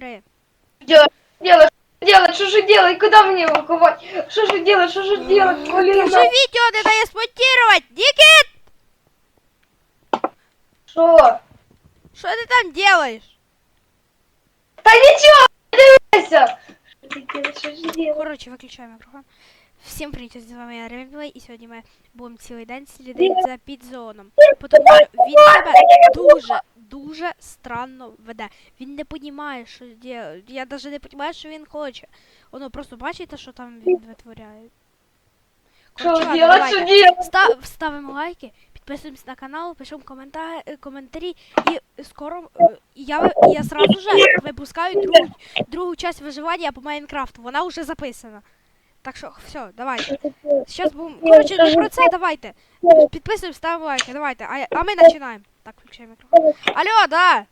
Три. делать? Делать? Делать? Что же делать? Куда мне его ховать? Что же делать? Что же делать? Ты Блин, же видео не дає спонтировать! Нікіт! что? Що ти там делаєш? Да ничего, не дивися! Что ты делаешь? Что же делать? Коротше, виключаю мікрофон. Всім привіт, з вами я Ревенплей, і сьогодні ми будемо цілий день слідити за підзоном. Тому що він себе дуже, дуже странно веде. Він не розуміє, що де. Я навіть не розумію, що він хоче. Воно просто бачите, що там він витворяє. Коротше? Став, ставимо лайки, підписуємось на канал, пишемо коментар, е, коментарі і скоро е, я, я сразу же випускаю другу, другу часть виживання по Майнкрафту. Вона вже записана. Так що все, давайте. Зараз будемо. Коротше, не про це давайте. Підписуємо, ставимо лайки, давайте. А, а ми починаємо. Так, включаємо мікрофон. Алло, да!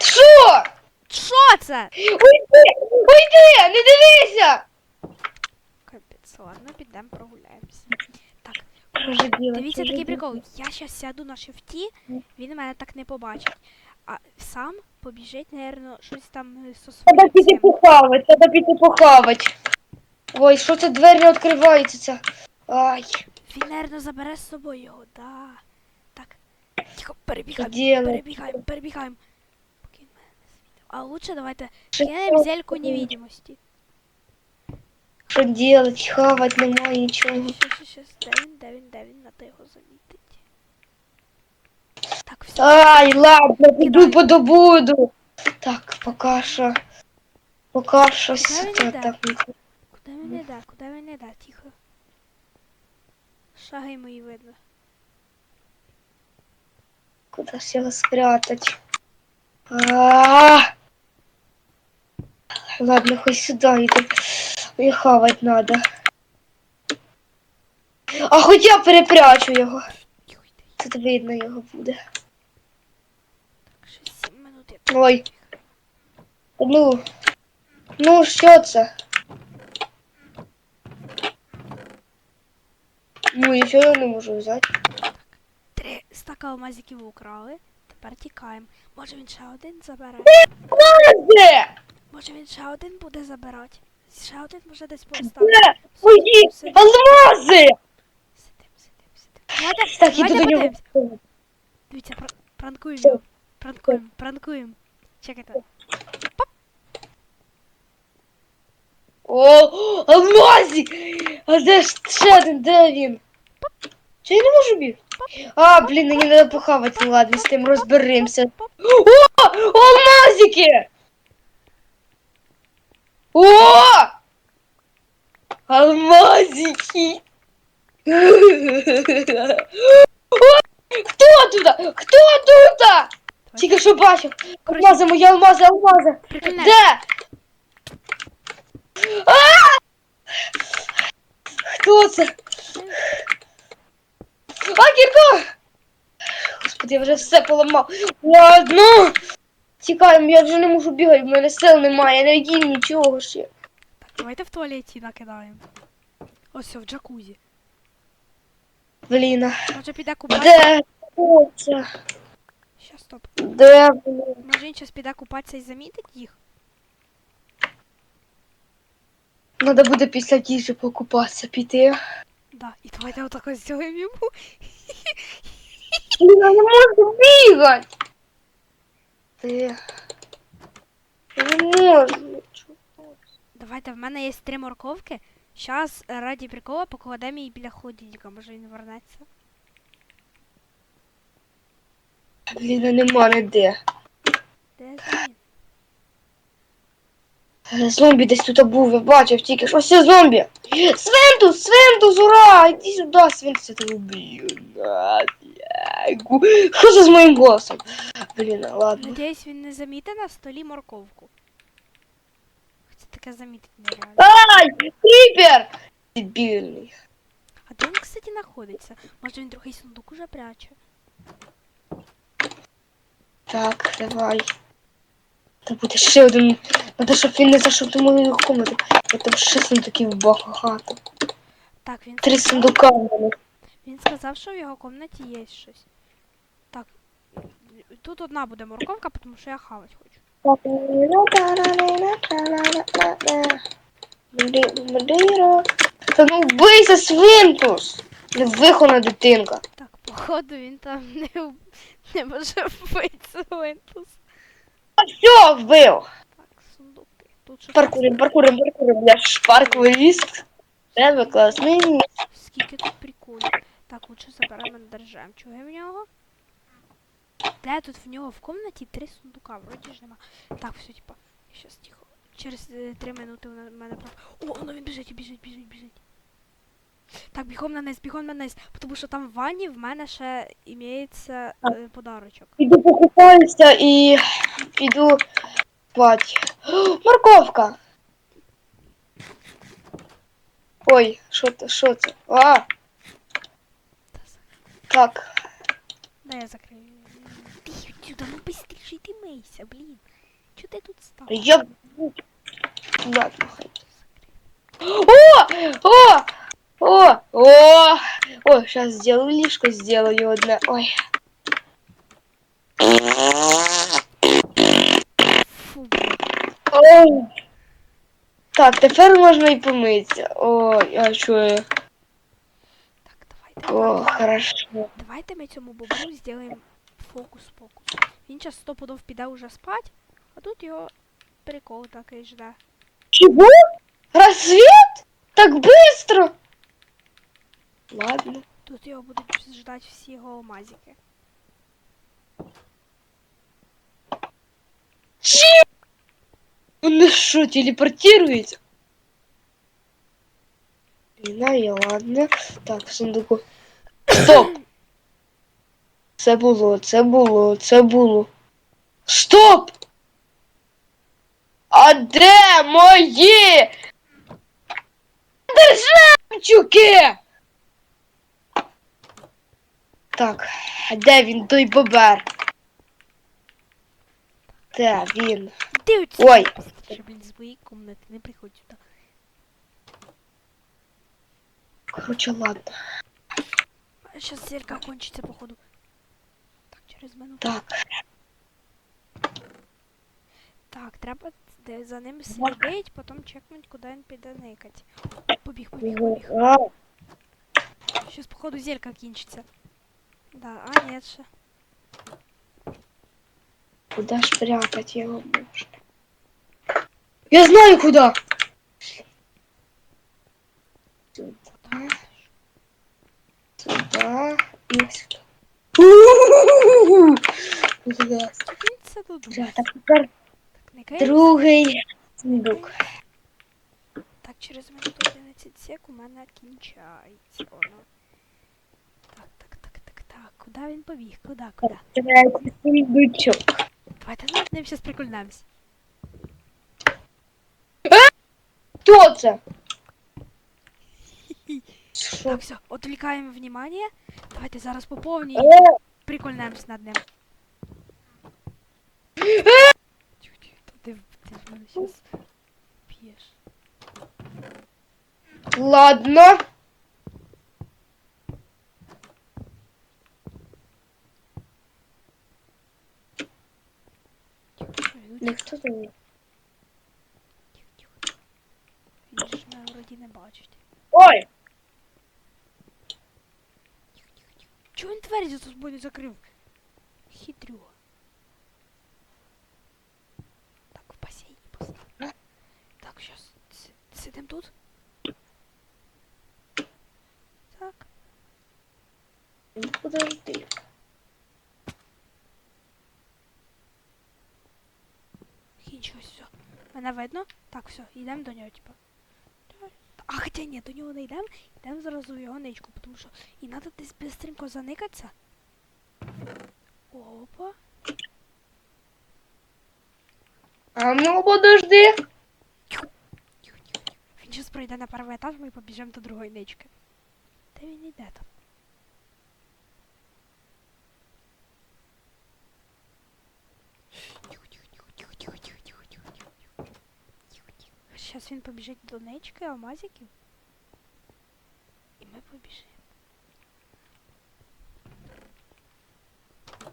Что? Що це? Уйди! Уйди! Не дивися! Капець, ладно, підемо прогуляємося. Так, Что же? Дивіться такий делать? прикол. Я зараз сяду на шифті, він мене так не побачить. А сам побіжить, напевно, щось там со Треба піти цим. похавать, треба піти похавать. Ой, що це двері не відкриваються? Ай, Він, напевно, забере з собою його, да. Тихо, перебігаємо, Делать. перебігаємо, перебігаємо. Поки він мене не світив. А лучше давайте кинемо зельку невидимості. що делать? Хавать немає нічого. Щас, щас, щас, де він, де він, де він, на його замітить. Так, все. Ай, ладно, піду подобуду. Так, поки що. Поки що іде? так. Куди він іде? Куди він іде? Тихо. Шаги мої видно. Куди ж його спрятать? А. Ладно, хоть сюда иду. Мне хавать надо. А хоч я перепрячу його. Тут видно його буде. Так, ще 7 минут я Ой. Ну. Ну, що це? Ну, нічого я не можу взяти. Стака алмазиків украли. Тепер тікаємо. Може він ще один забере? Може він ще один буде забирати? Ще один може десь поставити. Мої алмази! Сидим, сидим, сидим. Так, іду до нього. Дивіться, пр- пранкуємо. Пранкуємо, пранкуємо. Чекайте. О, алмазик! А де ж ще один, де він? Чи я не можу бігти? А, блін, мені треба похавати, ну ладно, з тим розберемося. О, алмазики! О! Алмазики! О, Хто тут? Хто тут? Тільки що бачив. Алмази, мої алмази, алмази. Де? А! Хто це? А! Господи, я вже все поламав. Ладно. Тікаємо, я вже не можу бігати, в мене сил немає, не їм нічого ще. Так, давайте в туалеті накидаємо. Ось все, в джакузі. Блін, Може піде купатися? де? Хто це? Щас, стоп. Де, блін? Може він зараз піде купатися і замітить їх? Надо буде після тіжі покупатися піти. Да. І давайте отако зробимо йому. Я не можу бігати. Я не можу. Давайте, в мене є три морковки. Щас раді прикола покладемо її біля холодильника, може він вернеться. Блін, нема ніде. Де він? Зомбі десь тут був, я бачив тільки що. Ось це зомбі. Свинтус, свинтус, ура! Іди сюди, свинтус, я тебе вб'ю. Що це з моїм голосом? Блін, ладно. Надіюсь, він не замітить на столі морковку. Хоча таке замітить нереально. Ай, кріпер! Дебільний. А де він, кстати, знаходиться? Може він другий сундук уже пряче? Так, давай. Та буде ще один. Надо, щоб він не зайшов до моєї комнати. Бо там ще сундуків багато. Так, він Три сундука в мене. він сказав, що в його кімнаті є щось. Так. Тут одна буде морковка, тому що я хавать хочу. Та ну вбийся, свинтус! Невихована дитинка. Так, походу він там не, не може вбити Свинтус. А все, вбив! Тут що Паркурим, паркурим, паркурим, я шпаркурист. Тебе класний. Скільки тут приколів. Так, лучше заберемо на жемчуги в нього. Де тут в нього в комнаті три сундука, вроді ж нема. Так, все, типа, щас тихо. Через е, три минути в мене прав. О, воно він біжить, біжить, біжить, біжить. Так, бігом на низ, бігом на низ. Тому що там в ванні в мене ще імеється е, подарочок. Іду покупаюся і піду спать. Морковка! Ой, что-то, что-то. А! Так. Да я закрию. Ты отсюда, ну быстрее ты мейся, блин. Че ты тут стал? Я... Да, О! О! О! О! О, сейчас сделаю лишку, сделаю одна. Ой. Так, тепер можна і помитися. Що я? Так, давайте. О, хорошо. Давайте ми цьому бобру зробимо фокус-покус. Він час сто пудов піде уже спать, а тут його прикол такий жде. Чего? Рассвет? Так быстро? Ладно. Тут його будуть ждати всі його алмазики. Чи? Он что, телепортируется? Не знаю, ладно. Так, в сундуку. Стоп! Це було, це було, це було. Стоп! А де мої? Державчуки? Так, де він той бобер? Де він? Иди. Ой. Послушай, блин, из моей комнаты не приходи сюда. Короче, ладно. Сейчас зеркало кончится, походу. Так, через минуту. Так. Так, треба за ним сидеть, потом чекнуть, куда він піде никать. Побіг, побіг, побіг. Сейчас, походу, зеркало кончится. Да, а нет же. Куда ж прятать его? Я знаю куда. Сюда, сюда и сюда. Куда? Тут. Бля, так тепер не кай. другий сундук. Так, через минуту 11 сек у мене кінчається воно. Так, так, так, так, так. Куди він побіг? Куди, куди? Третій сундучок. Давайте над ним зараз прикольнемось. Хто це? Так, все, отвлекаємо внимание. Давайте зараз по повній Е, прикольнемось над ним. То ти, ти в мене зараз п'єш. Ладно. Да Тихо-тихо. Він ж мене вроді не бачить. Ой! Чого він двері за собою закрив? Хитрю. Так, в бассейне поставлю. Так, сейчас сидим тут. Мене видно? Так, все, йдемо до нього, типа. А хоча ні, до нього не йдемо, йдемо зразу в його ничку, тому що і треба десь быстренько заникатися. Опа. А ну подожди. Він зараз пройде на перший етаж, ми побіжимо до другої нички. Де він йде там? Зараз він побіжить до нички, алмазиків. І ми побіжимо.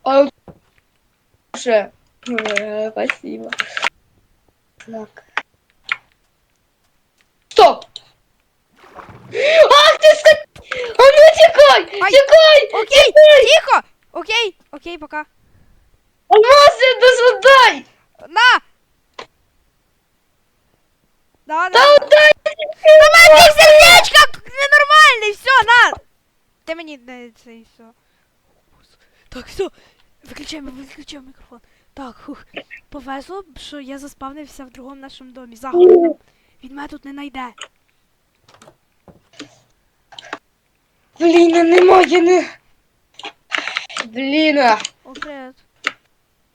А ще. Э, Спасибо. Так. Стоп! Ах ты ска... А ну тикай! Ай! Тикай! Окей, тихо! Окей, окей, пока. Алмазы, да задай! На! Да, Да да. дай! Давай ти сердечко! Ненормальний, все, на! Ти мені не це і все. Так, все. Виключаємо, виключаємо мікрофон. Так, хух. Повезло, що я заспавнився в другому нашому домі. Заходимо. Він мене тут не знайде. Блін, а немає не... Блін, а. О, привіт.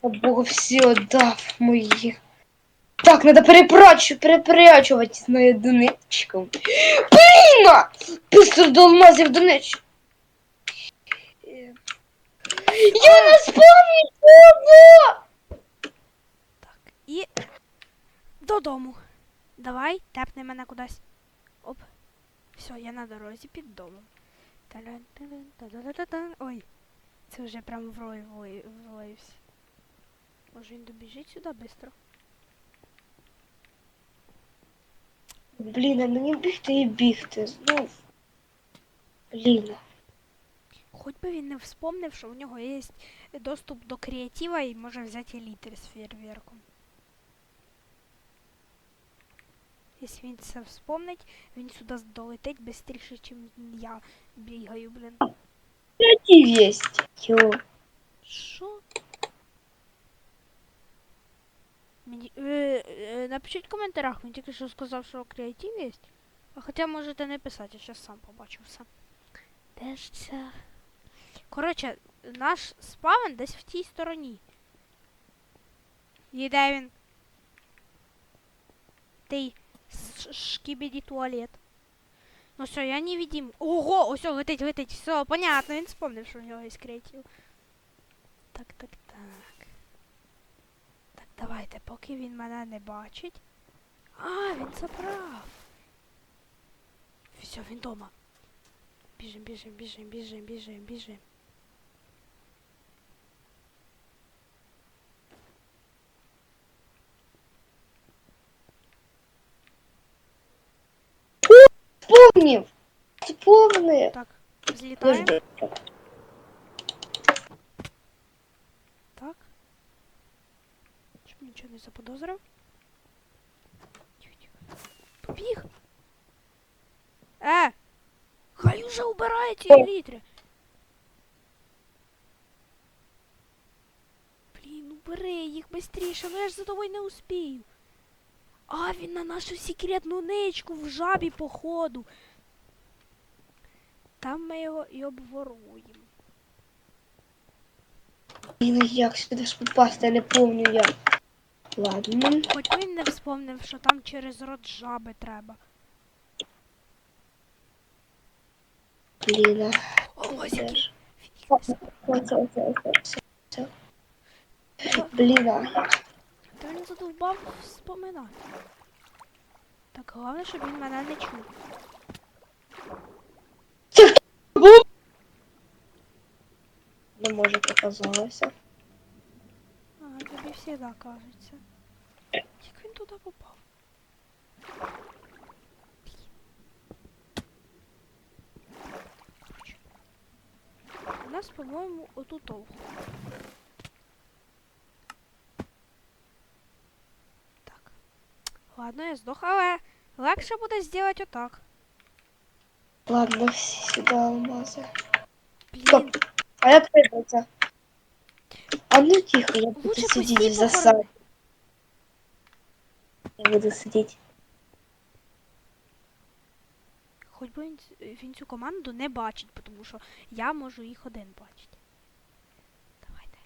А Бог всі отдав мої. Так, надо перепрачу, перепрячувати на одиничку. Блін! Быстро до алмазів донечку. Я не спомню! Так, і додому. Давай, тепни мене кудись. Оп. Все, я на дорозі під домом. Ой, це вже прям в рой вої- влився. Може він добіжить сюди швидко? Блін, а мені бігти і бігти знов. Блін. Хоч би він не вспомнив, що у нього є доступ до креатива і може взяти елітри з фейерверком. Якщо він це вспомнить, він сюди долетить швидше, ніж я бігаю, блін. Креатив. Йо. Що? Мені, е, е, напишіть в коментарях, він тільки що сказав, що креатив є. А хоча можете не писати, я зараз сам побачу все. Де ж це? Коротше, наш спавен десь в тій стороні. І де він? Ш- шкібіді туалет. Ну все, я не видим. Ого, о, летить, летить. Все, понятно, він вспомнив, що у нього є креатив. Так, так, так. Давайте, поки він мене не бачить. А, він забрав. Все, він дома. Біжим, біжим, біжим, біжим, біжим, біжим. Вспомнив. Вспомнив. Так, злітаємо. Подожди. Так. Щоб нічого не заподозрив. Побіг. Е! Хай уже убирає ці літри. Блін, убери їх швидше, ну я ж за тобою не успію. А, він на нашу секретну ничку в жабі походу. Там ми його і обворуємо. Блін, як сюди ж попасти, я не помню як. Ладно. Хоч він не вспомнив, що там через рот жаби треба. Блін. Ось який. Блін. Та він задовбав вспоминати. Так, головне, щоб він мене не чув. Це хто був? Не може показалося. А, тобі завжди кажеться. Як він туди попав? Блін. Коротше. У нас, по-моєму, отут довго. Так. Ладно, я здох, але легше буде зробити отак. Ладно, всі сюди алмази. Блін, Стоп. А як прибиться? А ну тихо, я буду Лучше сидіти пусти в засаді. Я буду сидіти. Хоч би він, він цю команду не бачить, тому що я можу їх один бачити. Давайте.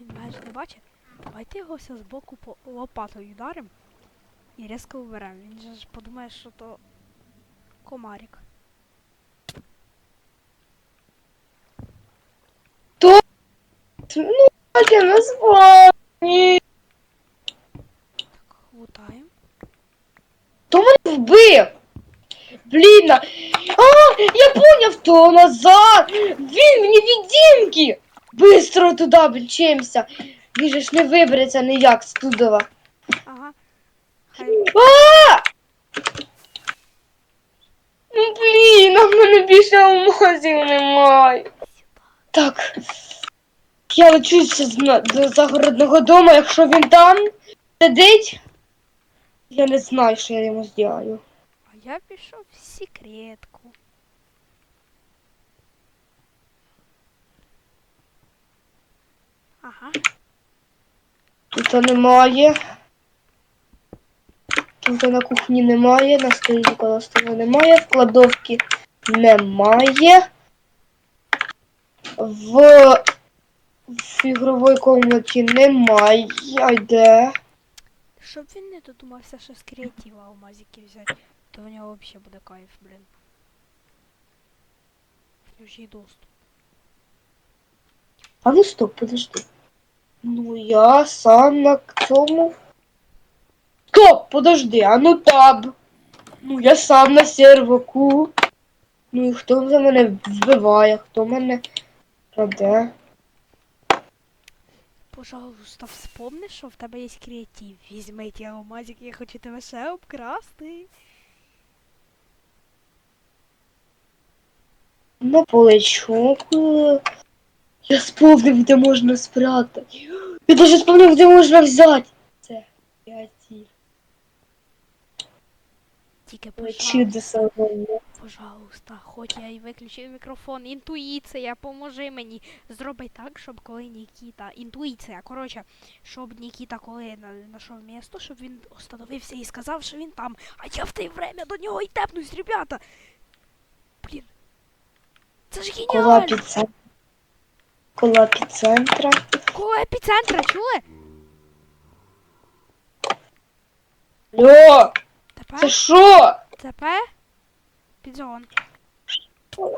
Він майже не бачить. Давайте його все збоку по лопатою ударимо і різко вберемо. Він же ж подумає, що то комарик. Ну, я назвав. Лутаємо. Хто мене вбив? Блін, а, а, я поняв, то назад. Він в невидимки. Быстро туди влечемся. Він же ж не вибереться ніяк з тудова. Ага. Хай. А! Ну блін, а в мене більше алмазів немає. Так. Я лечу з- до загородного дому, якщо він там сидить. Я не знаю, що я йому зроблю. А я пішов в секретку. Ага. Тут немає. Тут на кухні немає, на столі коло столу немає, в кладовці немає. В, в ігровій кімнаті немає. А де? Щоб він не додумався, що з креатива алмазики взяти, то в нього взагалі буде кайф, блін. Включи доступ. А ну стоп, подожди. Ну я сам на цьому. Стоп, подожди, а ну таб. Ну я сам на серваку. Ну і хто за мене вбиває, хто мене краде? Пожалуйста, вспомни, що в тебе є креатив. Візьми ті алмазики, я хочу тебе ще обкрасти. На поличок. е, Я сповнив, де можна спрятати. Я даже сповнив, де можна взяти. Це креатив. Тільки пожалуйста, Чудо. Пожалуйста, хоч я і виключив мікрофон. Інтуїція, поможи мені. Зроби так, щоб коли Нікіта. Інтуїція, коротше, щоб Нікіта, коли на- знайшов місто, щоб він остановився і сказав, що він там. А я в те время до нього і тепнусь, ребята. Блін. Це ж Кола геніально! епіцентра. Кола епіцентра. Коло епіцентра, чули? Алло, це що? Тепер? Підзон.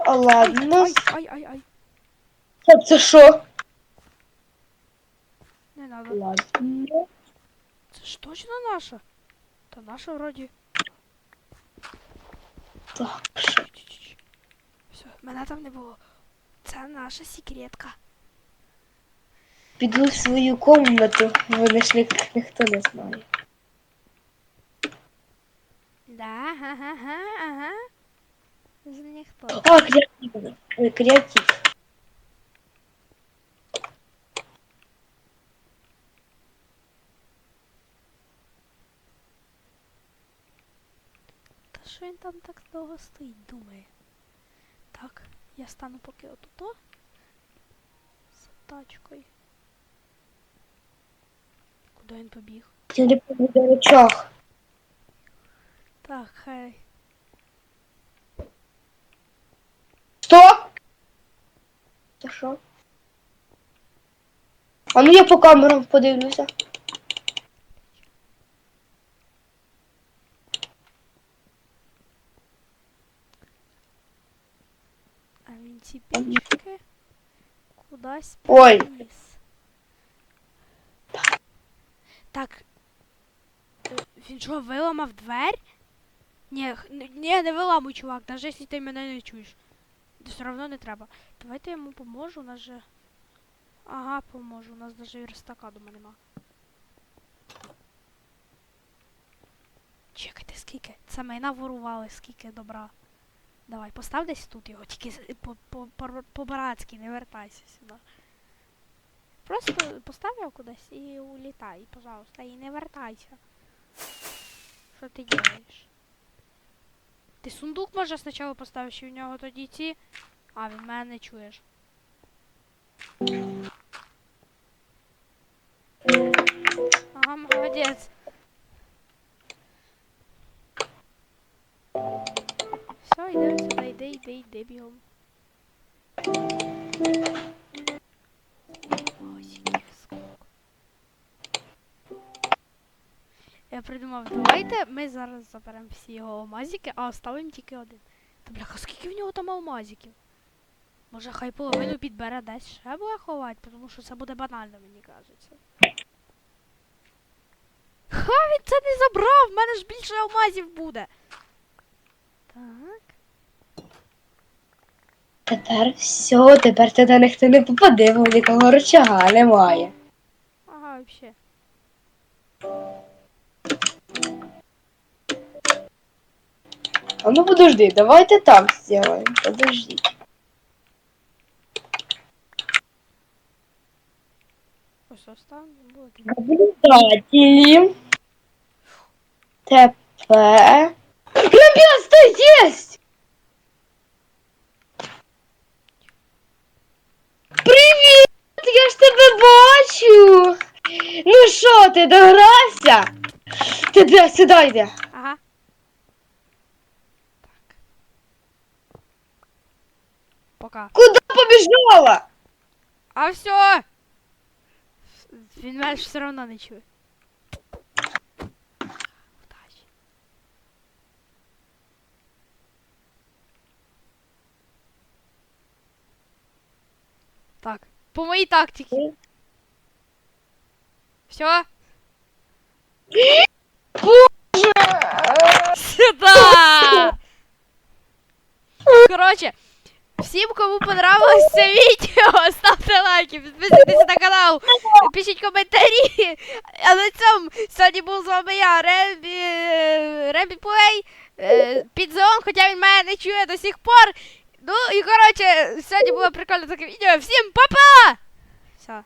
А ладно. Ай, ай, ай, ай. Стоп, Це що? Не надо. Ладно. Це ж точно наша? Та наша вроді. Так. Все, мене там не було. Це наша секретка. Піду в свою комнату. Вони ж ні- ніхто не знає. Да, ага, ага, ага. З ніхто. А, креатив. Креатив. Та що він там так довго стоїть, думає. Так, я стану поки отуто. З тачкою. Куди він побіг? Я не пам'ятаю речах. Так, хай. Стоп! Це що? А ну я по камерам подивлюся. А він ці пічки кудись Ой. Так. Він що, виламав двері? Ні, х- н- не виламуй, чувак, навіть якщо ти мене не чуєш. Все одно не треба. Давайте я йому поможу, у нас же. Ага, поможу, у нас навіть верстака дома нема. Чекайте, скільки? Це ми наворували, скільки добра. Давай, постав десь тут його, тільки з- по- по- по- по-братськи, не вертайся сюди. Просто постав його кудись і улітай, пожалуйста, і не вертайся. Що ти робиш? Ти сундук може спочатку поставиш і в нього тоді ці. А, він мене не чуєш. Ага, молодець. Все, йдемо сюди, йди, йди, йди бігом. Ой, який скок. Я придумав, давайте ми зараз заберемо всі його алмазики, а оставимо тільки один. Та бляха, скільки в нього там алмазиків? Може хай половину підбере десь ще буде ховати, тому що це буде банально, мені кажеться. Ха, він це не забрав! В мене ж більше алмазів буде. Так. Тепер все, тепер туди ніхто не попаде, бо нікого рычага немає. А ну подожди, давайте так сделаем. Подожди. Наблюдатели. ТП. Место есть! Привіт! Я ж тебе бачу! Ну що, ти догрався? Ти де сюди йде? Ага. Пока. Куди побіжала? А все! Він мене ж все одно не чує. Удачі. Так, по моїй тактиці. Все? Сюда! Короче, всім, кому понравилось це відео, ставте лайки, підписуйтесь на канал, пишіть коментарі. А на цьому сьогодні був з вами я, Ребі Ребі Плей, е, Підзон, хоча він мене не чує до сих пор. Ну і коротше, сьогодні було прикольне таке відео. Всім па-па! Все.